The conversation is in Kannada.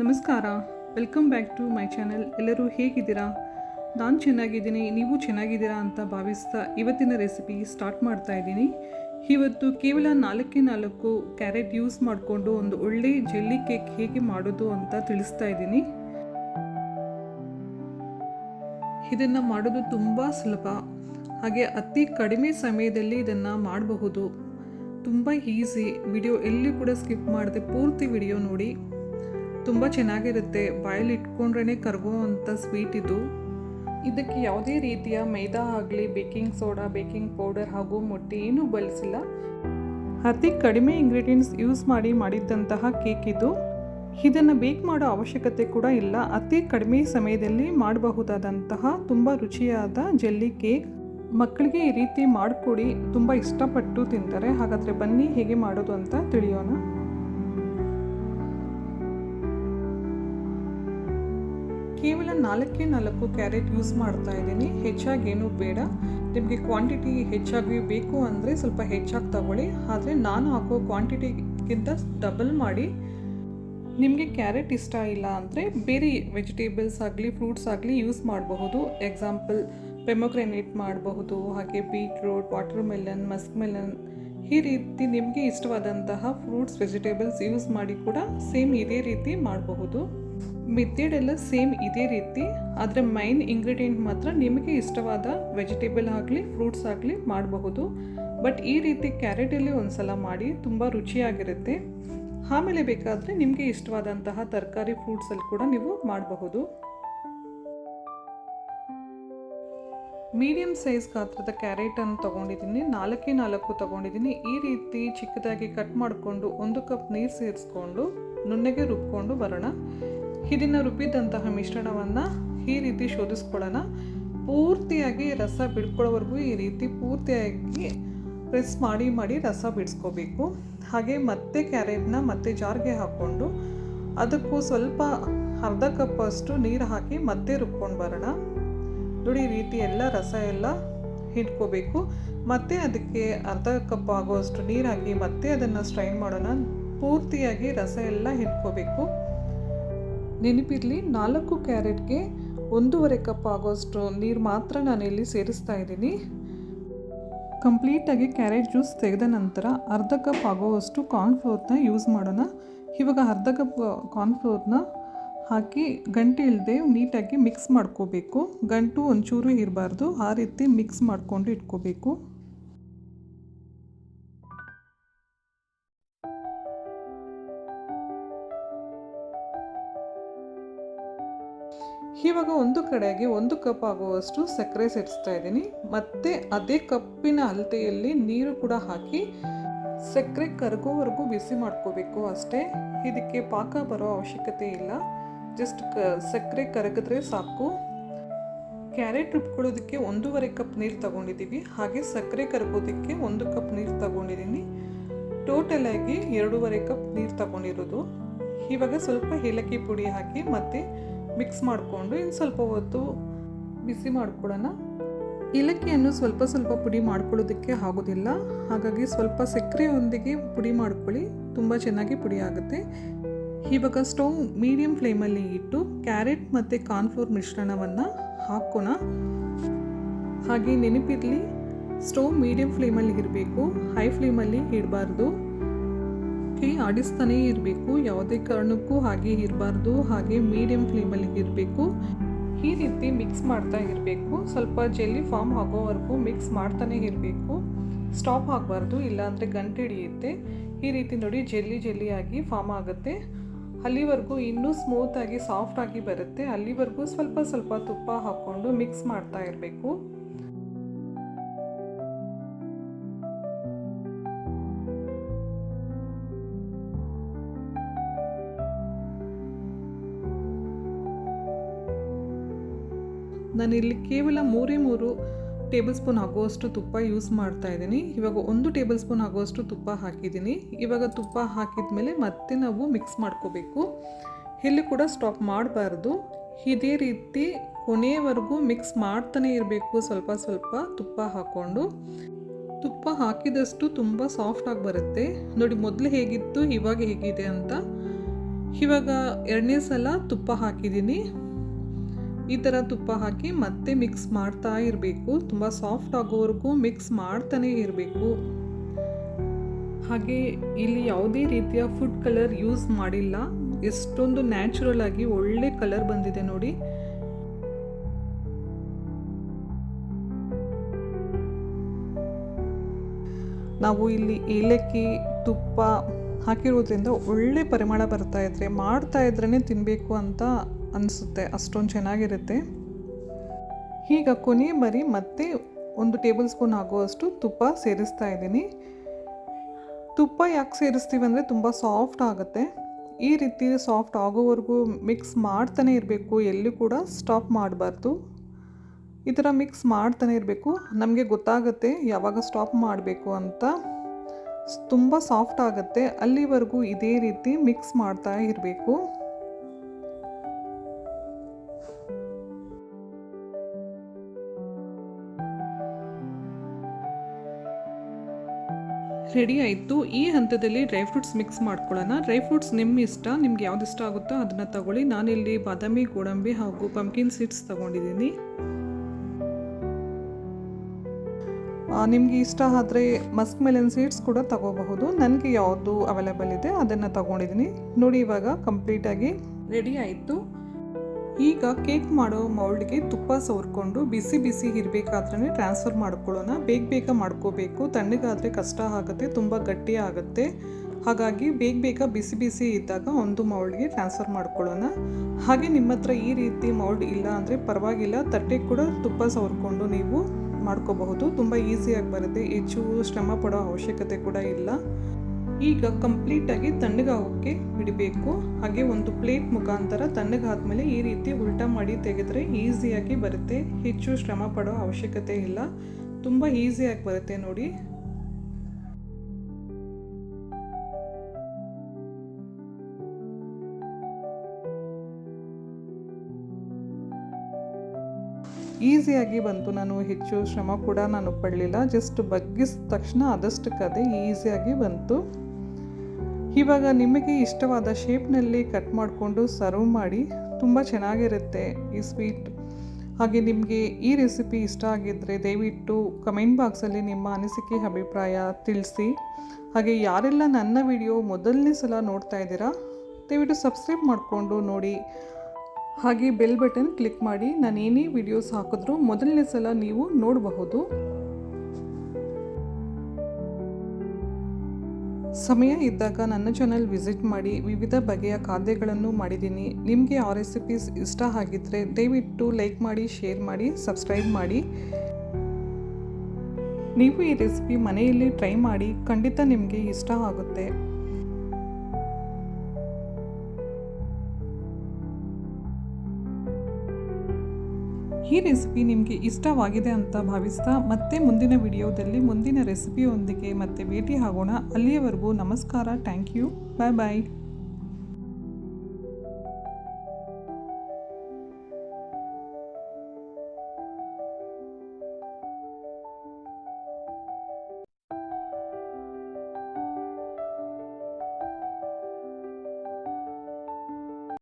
ನಮಸ್ಕಾರ. Welcome back to my channel. ಎಲ್ಲರೂ ಹೇಗಿದ್ದೀರಾ? ನಾನು ಚೆನ್ನಾಗಿದ್ದೀನಿ, ನೀವು ಚೆನ್ನಾಗಿದ್ದೀರಾ ಅಂತ ಭಾವಿಸ್ತಾ ಇವತ್ತಿನ ರೆಸಿಪಿ ಸ್ಟಾರ್ಟ್ ಮಾಡ್ತಾ ಇದ್ದೀನಿ. ಇವತ್ತು ಕೇವಲ ನಾಲ್ಕೇ ನಾಲ್ಕು ಕ್ಯಾರೆಟ್ ಯೂಸ್ ಮಾಡಿಕೊಂಡು ಒಂದು ಒಳ್ಳೆ ಜೆಲ್ಲಿ ಕೇಕ್ ಹೇಗೆ ಮಾಡೋದು ಅಂತ ತಿಳಿಸ್ತಾ ಇದ್ದೀನಿ. ಇದನ್ನು ಮಾಡೋದು ತುಂಬ ಸುಲಭ. ಹಾಗೆ ಅತಿ ಕಡಿಮೆ ಸಮಯದಲ್ಲಿ ಇದನ್ನು ಮಾಡಬಹುದು. ತುಂಬ ಈಸಿ. ವಿಡಿಯೋ ಎಲ್ಲಿ ಕೂಡ ಸ್ಕಿಪ್ ಮಾಡದೆ ಪೂರ್ತಿ ವಿಡಿಯೋ ನೋಡಿ. ತುಂಬ ಚೆನ್ನಾಗಿರುತ್ತೆ. ಬಾಯಲ್ಲಿ ಇಟ್ಕೊಂಡ್ರೇ ಸ್ವೀಟ್ ಇದು. ಇದಕ್ಕೆ ಯಾವುದೇ ರೀತಿಯ ಮೈದಾ ಆಗಲಿ ಬೇಕಿಂಗ್ ಸೋಡಾ ಬೇಕಿಂಗ್ ಪೌಡರ್ ಹಾಗೂ ಮೊಟ್ಟೆ ಏನೂ ಬಳಸಿಲ್ಲ. ಅತಿ ಕಡಿಮೆ ಇಂಗ್ರೀಡಿಯೆಂಟ್ಸ್ ಯೂಸ್ ಮಾಡಿ ಮಾಡಿದ್ದಂತಹ ಕೇಕ್ ಇದು. ಇದನ್ನು ಬೇಕ್ ಮಾಡೋ ಅವಶ್ಯಕತೆ ಕೂಡ ಇಲ್ಲ. ಅತಿ ಕಡಿಮೆ ಸಮಯದಲ್ಲಿ ಮಾಡಬಹುದಾದಂತಹ ತುಂಬ ರುಚಿಯಾದ ಜೆಲ್ಲಿ ಕೇಕ್ ಮಕ್ಕಳಿಗೆ ಈ ರೀತಿ ಮಾಡಿಕೊಡಿ. ತುಂಬ ಇಷ್ಟಪಟ್ಟು ತಿಂತಾರೆ. ಹಾಗಾದರೆ ಬನ್ನಿ ಹೇಗೆ ಮಾಡೋದು ಅಂತ ತಿಳಿಯೋಣ. ಕೇವಲ ನಾಲ್ಕೇ ನಾಲ್ಕು ಕ್ಯಾರೆಟ್ ಯೂಸ್ ಮಾಡ್ತಾ ಇದ್ದೀನಿ. ಹೆಚ್ಚಾಗಿ ಏನೂ ಬೇಡ. ನಿಮಗೆ ಕ್ವಾಂಟಿಟಿ ಹೆಚ್ಚಾಗಿ ಬೇಕು ಅಂದರೆ ಸ್ವಲ್ಪ ಹೆಚ್ಚಾಗಿ ತಗೊಳ್ಳಿ. ಆದರೆ ನಾನು ಹಾಕೋ ಕ್ವಾಂಟಿಟಿಗಿಂತ ಡಬಲ್ ಮಾಡಿ. ನಿಮಗೆ ಕ್ಯಾರೆಟ್ ಇಷ್ಟ ಇಲ್ಲ ಅಂದರೆ ಬೇರೆ ವೆಜಿಟೇಬಲ್ಸ್ ಆಗಲಿ, ಫ್ರೂಟ್ಸ್ ಆಗಲಿ ಯೂಸ್ ಮಾಡಬಹುದು. ಎಕ್ಸಾಂಪಲ್, ಪೆಮೊಗ್ರೆನೇಟ್ ಮಾಡಬಹುದು. ಹಾಗೆ beetroot watermelon muskmelon ಈ ರೀತಿ ನಿಮಗೆ ಇಷ್ಟವಾದಂತಹ ಫ್ರೂಟ್ಸ್, ವೆಜಿಟೇಬಲ್ಸ್ ಯೂಸ್ ಮಾಡಿ ಕೂಡ ಸೇಮ್ ಇದೇ ರೀತಿ ಮಾಡಬಹುದು. ಮೆಥಡ್ ಎಲ್ಲ ಸೇಮ್ ಇದೇ ರೀತಿ, ಆದರೆ ಮೈನ್ ಇಂಗ್ರೀಡಿಯೆಂಟ್ ಮಾತ್ರ ನಿಮಗೆ ಇಷ್ಟವಾದ ವೆಜಿಟೇಬಲ್ ಆಗಲಿ ಫ್ರೂಟ್ಸ್ ಆಗಲಿ ಮಾಡಬಹುದು. ಬಟ್ ಈ ರೀತಿ ಕ್ಯಾರೆಟಲ್ಲಿ ಒಂದು ಸಲ ಮಾಡಿ ತುಂಬ ರುಚಿಯಾಗಿರುತ್ತೆ. ಆಮೇಲೆ ಬೇಕಾದರೆ ನಿಮಗೆ ಇಷ್ಟವಾದಂತಹ ತರಕಾರಿ ಫ್ರೂಟ್ಸಲ್ಲಿ ಕೂಡ ನೀವು ಮಾಡಬಹುದು. ಮೀಡಿಯಮ್ ಸೈಜ್ ಗಾತ್ರದ ಕ್ಯಾರೆಟನ್ನು ತೊಗೊಂಡಿದ್ದೀನಿ. ನಾಲ್ಕೇ ನಾಲ್ಕು ತೊಗೊಂಡಿದ್ದೀನಿ. ಈ ರೀತಿ ಚಿಕ್ಕದಾಗಿ ಕಟ್ ಮಾಡಿಕೊಂಡು ಒಂದು ಕಪ್ ನೀರು ಸೇರಿಸ್ಕೊಂಡು, ನುಣ್ಣಗೆ ರುಬ್ಕೊಂಡು ಬರೋಣ. ಇದನ್ನು ರುಬ್ಬಿದಂತಹ ಮಿಶ್ರಣವನ್ನು ಈ ರೀತಿ ಶೋಧಿಸ್ಕೊಳ್ಳೋಣ. ಪೂರ್ತಿಯಾಗಿ ರಸ ಬಿಡ್ಕೊಳ್ಳೋವರೆಗೂ ಈ ರೀತಿ ಪೂರ್ತಿಯಾಗಿ ಪ್ರೆಸ್ ಮಾಡಿ ಮಾಡಿ ರಸ ಬಿಡಿಸ್ಕೋಬೇಕು. ಹಾಗೆ ಮತ್ತೆ ಕ್ಯಾರೆಟ್ನ ಮತ್ತೆ ಜಾರ್ಗೆ ಹಾಕ್ಕೊಂಡು ಅದಕ್ಕೂ ಸ್ವಲ್ಪ ಅರ್ಧ ಕಪ್ ಅಷ್ಟು ನೀರು ಹಾಕಿ ಮತ್ತೆ ರುಬ್ಕೊಂಡು ಬರೋಣ. ನೋಡಿ ರೀತಿ ಎಲ್ಲ ರಸ ಎಲ್ಲ ಹಿಡ್ಕೋಬೇಕು ಮತ್ತೆ ಅದಕ್ಕೆ ಅರ್ಧ ಕಪ್ ಆಗುವಷ್ಟು ನೀರು ಹಾಕಿ ಮತ್ತೆ ಅದನ್ನು ಸ್ಟ್ರೈನ್ ಮಾಡೋಣ. ಪೂರ್ತಿಯಾಗಿ ರಸ ಎಲ್ಲ ಹಿಡ್ಕೋಬೇಕು ನೆನಪಿರಲಿ ನಾಲ್ಕು ಕ್ಯಾರೆಟ್ಗೆ ಒಂದೂವರೆ ಕಪ್ ಆಗೋಷ್ಟು ನೀರು ಮಾತ್ರ ನಾನು ಇಲ್ಲಿ ಸೇರಿಸ್ತಾ ಇದ್ದೀನಿ. ಕಂಪ್ಲೀಟಾಗಿ ಕ್ಯಾರೆಟ್ ಜ್ಯೂಸ್ ತೆಗೆದ ನಂತರ ಅರ್ಧ ಕಪ್ ಆಗೋವಷ್ಟು ಕಾರ್ನ್ಫ್ಲೋರ್ನ ಯೂಸ್ ಮಾಡೋಣ. ಇವಾಗ ಅರ್ಧ ಕಪ್ ಕಾರ್ನ್ಫ್ಲೋರ್ನ ಹಾಕಿ ಗಂಟೆ ಇಲ್ಲದೆ ನೀಟಾಗಿ ಮಿಕ್ಸ್ ಮಾಡ್ಕೋಬೇಕು. ಗಂಟು ಒಂಚೂರು ಇರಬಾರ್ದು. ಆ ರೀತಿ ಮಿಕ್ಸ್ ಮಾಡಿಕೊಂಡು ಇಟ್ಕೋಬೇಕು. ಇವಾಗ ಒಂದು ಕಡೆಗೆ ಒಂದು ಕಪ್ ಆಗುವಷ್ಟು ಸಕ್ಕರೆ ಸೇರಿಸ್ತಾ ಇದ್ದೀನಿ. ಮತ್ತು ಅದೇ ಕಪ್ಪಿನ ಅಳತೆಯಲ್ಲಿ ನೀರು ಕೂಡ ಹಾಕಿ ಸಕ್ಕರೆ ಕರಗೋವರೆಗೂ ಬಿಸಿ ಮಾಡ್ಕೋಬೇಕು ಅಷ್ಟೇ. ಇದಕ್ಕೆ ಪಾಕ ಬರೋ ಅವಶ್ಯಕತೆ ಇಲ್ಲ. ಜಸ್ಟ್ ಕ, ಸಕ್ಕರೆ ಕರಗಿದ್ರೆ ಸಾಕು. ಕ್ಯಾರೆಟ್ ರುಬ್ಕೊಳ್ಳೋದಕ್ಕೆ ಒಂದೂವರೆ ಕಪ್ ನೀರು ತಗೊಂಡಿದ್ದೀವಿ. ಹಾಗೆ ಸಕ್ಕರೆ ಕರಗೋದಕ್ಕೆ ಒಂದು ಕಪ್ ನೀರು ತಗೊಂಡಿದ್ದೀನಿ. ಟೋಟಲ್ ಆಗಿ ಎರಡೂವರೆ ಕಪ್ ನೀರು ತಗೊಂಡಿರೋದು. ಇವಾಗ ಸ್ವಲ್ಪ ಏಲಕ್ಕಿ ಪುಡಿ ಹಾಕಿ ಮತ್ತು ಮಿಕ್ಸ್ ಮಾಡಿಕೊಂಡು ಇನ್ನು ಸ್ವಲ್ಪ ಹೊತ್ತು ಬಿಸಿ ಮಾಡಿಕೊಡೋಣ. ಏಲಕ್ಕಿಯನ್ನು ಸ್ವಲ್ಪ ಸ್ವಲ್ಪ ಪುಡಿ ಮಾಡ್ಕೊಳ್ಳೋದಕ್ಕೆ ಆಗೋದಿಲ್ಲ. ಹಾಗಾಗಿ ಸ್ವಲ್ಪ ಸಕ್ಕರೆಯೊಂದಿಗೆ ಪುಡಿ ಮಾಡ್ಕೊಳ್ಳಿ. ತುಂಬ ಚೆನ್ನಾಗಿ ಪುಡಿ ಆಗುತ್ತೆ. ಇವಾಗ ಸ್ಟವ್ ಮೀಡಿಯಂ ಫ್ಲೇಮಲ್ಲಿ ಇಟ್ಟು ಕ್ಯಾರೆಟ್ ಮತ್ತು ಕಾರ್ನ್ಫ್ಲೋರ್ ಮಿಶ್ರಣವನ್ನು ಹಾಕೋಣ. ಹಾಗೆ ನೆನಪಿರಲಿ, ಸ್ಟವ್ ಮೀಡಿಯಂ ಫ್ಲೇಮಲ್ಲಿ ಇರಬೇಕು. ಹೈ ಫ್ಲೇಮಲ್ಲಿ ಇಡಬಾರ್ದು. ಕೈ ಆಡಿಸ್ತಾನೇ ಇರಬೇಕು. ಯಾವುದೇ ಕಾರಣಕ್ಕೂ ಹಾಗೆ ಇರಬಾರ್ದು, ಹಾಗೆ ಮೀಡಿಯಂ ಫ್ಲೇಮಲ್ಲಿ ಇರಬೇಕು. ಈ ರೀತಿ ಮಿಕ್ಸ್ ಮಾಡ್ತಾ ಇರಬೇಕು. ಸ್ವಲ್ಪ ಜೆಲ್ಲಿ ಫಾರ್ಮ್ ಆಗೋವರೆಗೂ ಮಿಕ್ಸ್ ಮಾಡ್ತಾನೆ ಇರಬೇಕು. ಸ್ಟಾಪ್ ಆಗಬಾರ್ದು, ಇಲ್ಲಾಂದರೆ ಗಂಟೆ ಹಿಡಿಯುತ್ತೆ. ಈ ರೀತಿ ನೋಡಿ ಜೆಲ್ಲಿ ಜೆಲ್ಲಿಯಾಗಿ ಫಾರ್ಮ್ ಆಗುತ್ತೆ. ಅಲ್ಲಿವರೆಗೂ ಇನ್ನೂ ಸ್ಮೂತಾಗಿ ಸಾಫ್ಟಾಗಿ ಬರುತ್ತೆ. ಅಲ್ಲಿವರೆಗೂ ಸ್ವಲ್ಪ ಸ್ವಲ್ಪ ತುಪ್ಪ ಹಾಕ್ಕೊಂಡು ಮಿಕ್ಸ್ ಮಾಡ್ತಾ ಇರಬೇಕು. ನಾನಿಲ್ಲಿ ಕೇವಲ ಮೂರೇ ಮೂರು ಟೇಬಲ್ ಸ್ಪೂನ್ ಆಗುವಷ್ಟು ತುಪ್ಪ ಯೂಸ್ ಮಾಡ್ತಾ ಇದ್ದೀನಿ. ಇವಾಗ ಒಂದು ಟೇಬಲ್ ಸ್ಪೂನ್ ಆಗುವಷ್ಟು ತುಪ್ಪ ಹಾಕಿದ್ದೀನಿ. ಇವಾಗ ತುಪ್ಪ ಹಾಕಿದ ಮೇಲೆ ಮತ್ತೆ ನಾವು ಮಿಕ್ಸ್ ಮಾಡ್ಕೋಬೇಕು. ಇಲ್ಲಿ ಕೂಡ ಸ್ಟಾಪ್ ಮಾಡಬಾರ್ದು. ಇದೇ ರೀತಿ ಕೊನೆಯವರೆಗೂ ಮಿಕ್ಸ್ ಮಾಡ್ತಾನೆ ಇರಬೇಕು. ಸ್ವಲ್ಪ ಸ್ವಲ್ಪ ತುಪ್ಪ ಹಾಕ್ಕೊಂಡು. ತುಪ್ಪ ಹಾಕಿದಷ್ಟು ತುಂಬ ಸಾಫ್ಟಾಗಿ ಬರುತ್ತೆ. ನೋಡಿ, ಮೊದಲು ಹೇಗಿತ್ತು, ಇವಾಗ ಹೇಗಿದೆ ಅಂತ. ಇವಾಗ ಎರಡನೇ ಸಲ ತುಪ್ಪ ಹಾಕಿದ್ದೀನಿ. ಈ ಥರ ತುಪ್ಪ ಹಾಕಿ ಮತ್ತೆ ಮಿಕ್ಸ್ ಮಾಡ್ತಾ ಇರಬೇಕು. ತುಂಬ ಸಾಫ್ಟ್ ಆಗೋವರೆಗೂ ಮಿಕ್ಸ್ ಮಾಡ್ತಾನೆ ಇರಬೇಕು. ಹಾಗೆ ಇಲ್ಲಿ ಯಾವುದೇ ರೀತಿಯ ಫುಡ್ ಕಲರ್ ಯೂಸ್ ಮಾಡಿಲ್ಲ. ಎಷ್ಟೊಂದು ನ್ಯಾಚುರಲ್ ಆಗಿ ಒಳ್ಳೆ ಕಲರ್ ಬಂದಿದೆ ನೋಡಿ. ನಾವು ಇಲ್ಲಿ ಏಲಕ್ಕಿ, ತುಪ್ಪ ಹಾಕಿರೋದ್ರಿಂದ ಒಳ್ಳೆ ಪರಿಮಳ ಬರ್ತಾ ಇದ್ರೆ, ಮಾಡ್ತಾ ಇದ್ರೇ ತಿನ್ನಬೇಕು ಅಂತ ಅನಿಸುತ್ತೆ, ಅಷ್ಟೊಂದು ಚೆನ್ನಾಗಿರುತ್ತೆ. ಈಗ ಕೊನೆ ಬರೀ ಮತ್ತೆ ಒಂದು ಟೇಬಲ್ ಸ್ಪೂನ್ ಆಗುವಷ್ಟು ತುಪ್ಪ ಸೇರಿಸ್ತಾ ಇದ್ದೀನಿ. ತುಪ್ಪ ಯಾಕೆ ಸೇರಿಸ್ತೀವಿ ಅಂದರೆ ತುಂಬ ಸಾಫ್ಟ್ ಆಗುತ್ತೆ. ಈ ರೀತಿ ಸಾಫ್ಟ್ ಆಗೋವರೆಗೂ ಮಿಕ್ಸ್ ಮಾಡ್ತಾನೆ ಇರಬೇಕು, ಎಲ್ಲಿ ಕೂಡ ಸ್ಟಾಪ್ ಮಾಡಬಾರ್ದು. ಈ ಥರ ಮಿಕ್ಸ್ ಮಾಡ್ತಾನೆ ಇರಬೇಕು. ನಮಗೆ ಗೊತ್ತಾಗುತ್ತೆ ಯಾವಾಗ ಸ್ಟಾಪ್ ಮಾಡಬೇಕು ಅಂತ. ತುಂಬ ಸಾಫ್ಟ್ ಆಗುತ್ತೆ, ಅಲ್ಲಿವರೆಗೂ ಇದೇ ರೀತಿ ಮಿಕ್ಸ್ ಮಾಡ್ತಾ ಇರಬೇಕು. ರೆಡಿ ಆಯಿತು. ಈ ಹಂತದಲ್ಲಿ ಡ್ರೈ ಫ್ರೂಟ್ಸ್ ಮಿಕ್ಸ್ ಮಾಡ್ಕೊಳ್ಳೋಣ. ಡ್ರೈ ಫ್ರೂಟ್ಸ್ ನಿಮ್ಮ ಇಷ್ಟ, ನಿಮ್ಗೆ ಯಾವ್ದು ಇಷ್ಟ ಆಗುತ್ತೋ ಅದನ್ನು ತಗೊಳ್ಳಿ. ನಾನಿಲ್ಲಿ ಬಾದಾಮಿ, ಗೋಡಂಬಿ ಹಾಗೂ ಪಂಪ್ಕಿನ್ ಸೀಡ್ಸ್ ತಗೊಂಡಿದ್ದೀನಿ. ನಿಮಗೆ ಇಷ್ಟ ಆದರೆ ಮಸ್ಕ್ ಮೆಲನ್ ಸೀಡ್ಸ್ ಕೂಡ ತಗೋಬಹುದು. ನನಗೆ ಯಾವುದು ಅವೈಲೇಬಲ್ ಇದೆ ಅದನ್ನು ತಗೊಂಡಿದ್ದೀನಿ. ನೋಡಿ ಇವಾಗ ಕಂಪ್ಲೀಟಾಗಿ ರೆಡಿ ಆಯಿತು. ಈಗ ಕೇಕ್ ಮಾಡೋ ಮೌಲ್ಡ್ಗೆ ತುಪ್ಪ ಸವರ್ಕೊಂಡು ಬಿಸಿ ಬಿಸಿ ಇರಬೇಕಾದ್ರೆ ಟ್ರಾನ್ಸ್ಫರ್ ಮಾಡ್ಕೊಳ್ಳೋಣ. ಬೇಗ ಬೇಗ ಮಾಡ್ಕೋಬೇಕು. ತಣ್ಣಗಾದರೆ ಕಷ್ಟ ಆಗುತ್ತೆ, ತುಂಬ ಗಟ್ಟಿ ಆಗುತ್ತೆ. ಹಾಗಾಗಿ ಬೇಗ ಬೇಗ ಬಿಸಿ ಬಿಸಿ ಇದ್ದಾಗ ಒಂದು ಮೌಲ್ಡ್ಗೆ ಟ್ರಾನ್ಸ್ಫರ್ ಮಾಡ್ಕೊಳ್ಳೋಣ. ಹಾಗೆ ನಿಮ್ಮ ಹತ್ರ ಈ ರೀತಿ ಮೌಲ್ಡ್ ಇಲ್ಲ ಅಂದರೆ ಪರವಾಗಿಲ್ಲ. ತಟ್ಟೆ ಕೂಡ ತುಪ್ಪ ಸವರ್ಕೊಂಡು ನೀವು ಮಾಡ್ಕೋಬಹುದು. ತುಂಬ ಈಸಿಯಾಗಿ ಬರುತ್ತೆ. ಹೆಚ್ಚು ಶ್ರಮ ಪಡೋ ಅವಶ್ಯಕತೆ ಕೂಡ ಇಲ್ಲ. ಈಗ ಕಂಪ್ಲೀಟಾಗಿ ತಣ್ಣಗಾಗೋಕ್ಕೆ ಬಿಡಬೇಕು. ಹಾಗೆ ಒಂದು ಪ್ಲೇಟ್ ಮುಖಾಂತರ ತಣ್ಣಗಾದ್ಮೇಲೆ ಈ ರೀತಿ ಉಲ್ಟಾ ಮಾಡಿ ತೆಗೆದ್ರೆ ಈಸಿಯಾಗಿ ಬರುತ್ತೆ. ಹೆಚ್ಚು ಶ್ರಮ ಪಡೋ ಅವಶ್ಯಕತೆ ಇಲ್ಲ. ತುಂಬ ಈಸಿಯಾಗಿ ಬರುತ್ತೆ ನೋಡಿ. ಈಸಿಯಾಗಿ ಬಂತು. ನಾನು ಹೆಚ್ಚು ಶ್ರಮ ಕೂಡ ನಾನು ಪಡಲಿಲ್ಲ. ಜಸ್ಟ್ ಬಗ್ಗಿಸಿದ ತಕ್ಷಣ ಅದಷ್ಟಕ್ಕದೇ ಈಸಿಯಾಗಿ ಬಂತು. ಇವಾಗ ನಿಮಗೆ ಇಷ್ಟವಾದ ಶೇಪ್ನಲ್ಲಿ ಕಟ್ ಮಾಡಿಕೊಂಡು ಸರ್ವ್ ಮಾಡಿ ತುಂಬ ಚೆನ್ನಾಗಿರುತ್ತೆ ಈ ಸ್ವೀಟ್. ಹಾಗೆ ನಿಮಗೆ ಈ ರೆಸಿಪಿ ಇಷ್ಟ ಆಗಿದ್ದರೆ ದಯವಿಟ್ಟು ಕಮೆಂಟ್ ಬಾಕ್ಸಲ್ಲಿ ನಿಮ್ಮ ಅನಿಸಿಕೆ, ಅಭಿಪ್ರಾಯ ತಿಳಿಸಿ. ಹಾಗೆ ಯಾರೆಲ್ಲ ನನ್ನ ವಿಡಿಯೋ ಮೊದಲನೇ ಸಲ ನೋಡ್ತಾ ಇದ್ದೀರಾ, ದಯವಿಟ್ಟು ಸಬ್ಸ್ಕ್ರೈಬ್ ಮಾಡಿಕೊಂಡು ನೋಡಿ. ಹಾಗೆ ಬೆಲ್ ಬಟನ್ ಕ್ಲಿಕ್ ಮಾಡಿ ನಾನು ಏನೇ ವಿಡಿಯೋಸ್ ಹಾಕಿದ್ರೂ ಮೊದಲನೇ ಸಲ ನೀವು ನೋಡಬಹುದು. ಸಮಯ ಇದ್ದಾಗ ನನ್ನ ಚಾನಲ್ ವಿಸಿಟ್ ಮಾಡಿ ವಿವಿಧ ಬಗೆಯ ಖಾದ್ಯಗಳನ್ನು ಮಾಡಿದ್ದೀನಿ. ನಿಮಗೆ ಆ ರೆಸಿಪೀಸ್ ಇಷ್ಟ ಆಗಿದ್ದರೆ ದಯವಿಟ್ಟು ಲೈಕ್ ಮಾಡಿ ಶೇರ್ ಮಾಡಿ ಸಬ್ಸ್ಕ್ರೈಬ್ ಮಾಡಿ. ನೀವು ಈ ರೆಸಿಪಿ ಮನೆಯಲ್ಲಿ ಟ್ರೈ ಮಾಡಿ, ಖಂಡಿತ ನಿಮಗೆ ಇಷ್ಟ ಆಗುತ್ತೆ. ಈ ರೆಸಿಪಿ ನಿಮಗೆ ಇಷ್ಟವಾಗಿದೆ ಅಂತ ಭಾವಿಸ್ತಾ ಮತ್ತೆ ಮುಂದಿನ ವಿಡಿಯೋದಲ್ಲಿ ಮುಂದಿನ ರೆಸಿಪಿಯೊಂದಿಗೆ ಮತ್ತೆ ಭೇಟಿ ಆಗೋಣ. ಅಲ್ಲಿಯವರೆಗೂ ನಮಸ್ಕಾರ. Thank you. Bye bye.